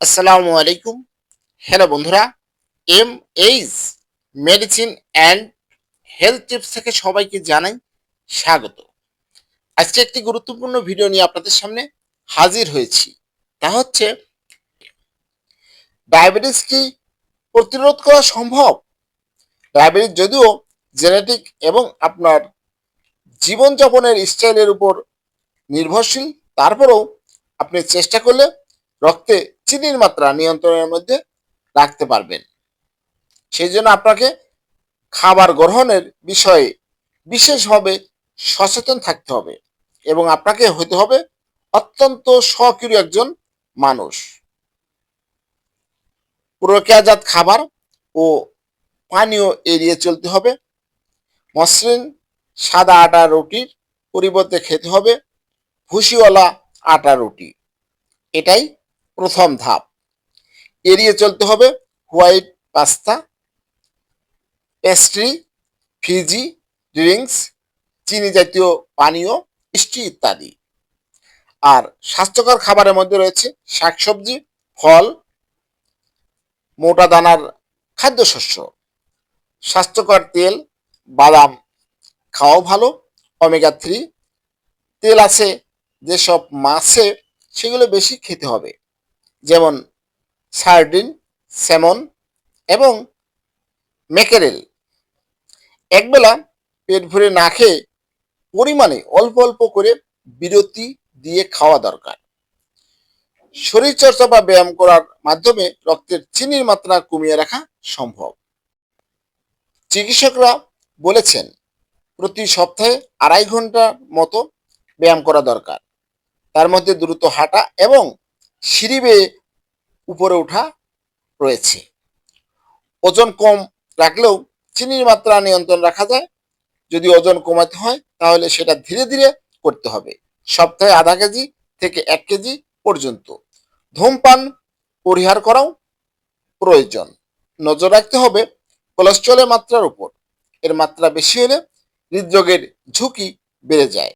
আসসালামু আলাইকুম। হ্যালো বন্ধুরা, M H medicine and health tips থেকে সবাইকে জানাই স্বাগত। আজকে একটি গুরুত্বপূর্ণ ভিডিও নিয়ে আপনাদের সামনে হাজির হয়েছি। তা হচ্ছে, ডায়াবেটিস কি প্রতিরোধ করা সম্ভব? ডায়াবেটিস যদিও জেনেটিক এবং আপনার জীবনযাপনের স্টাইলের উপর নির্ভরশীল, তারপরেও আপনি চেষ্টা করলে রক্তে চিনির মাত্রা নিয়ন্ত্রণের মধ্যে রাখতে পারবেন। সেই জন্য আপনাকে খাবার গ্রহণের বিষয়ে বিশেষভাবে সচেতন থাকতে হবে এবং আপনাকে হতে হবে অত্যন্ত সক্রিয় একজন মানুষ। প্রক্রিয়াজাত খাবার ও পানীয় এড়িয়ে চলতে হবে। মসৃণ সাদা আটা রুটির পরিবর্তে খেতে হবে। ভুসিওয়ালা আটা রুটি। এটাই প্রথম ধাপ। এড়িয়ে চলতে হবে white pasta, pastry, fizzy, drinks, চিনি জাতীয় পানীয়, মিষ্টি ইত্যাদি। আর স্বাস্থ্যকর খাবারের মধ্যে রয়েছে শাকসবজি, ফল, মোটা দানার খাদ্যশস্য। স্বাস্থ্যকর তেল, বাদাম খাওয়াও ভালো অমেগা থ্রি। তেল আছে যেসব মাছে, সেগুলো বেশি খেতে হবে। যেমন সার্ডিন, স্যামন এবং মেকেরেল একবেলা পেট ভরে না খেয়ে পরিমাণে অল্প অল্প করে বিরতি দিয়ে খাওয়া দরকার। শরীরচর্চা বা ব্যায়াম করার মাধ্যমে রক্তের চিনির মাত্রা কমিয়ে রাখা সম্ভব। চিকিৎসকরা বলেছেন, প্রতি সপ্তাহে আড়াই ঘণ্টার মতো ব্যায়াম করা দরকার। তার মধ্যে দ্রুত হাঁটা এবং সিঁড়ি বেয়ে উপরে ওঠা রয়েছে। ওজন কম রাখলেও চিনির মাত্রা নিয়ন্ত্রণ রাখা যায়। যদি ওজন কমাতে হয়, তাহলে সেটা ধীরে ধীরে করতে হবে। সপ্তাহে আধা কেজি থেকে এক কেজি পর্যন্ত। ধূমপান পরিহার করাও প্রয়োজন। নজর রাখতে হবে কোলেস্ট্রলের মাত্রার উপর। এর মাত্রা বেশি হলে হৃদরোগের ঝুঁকি বেড়ে যায়।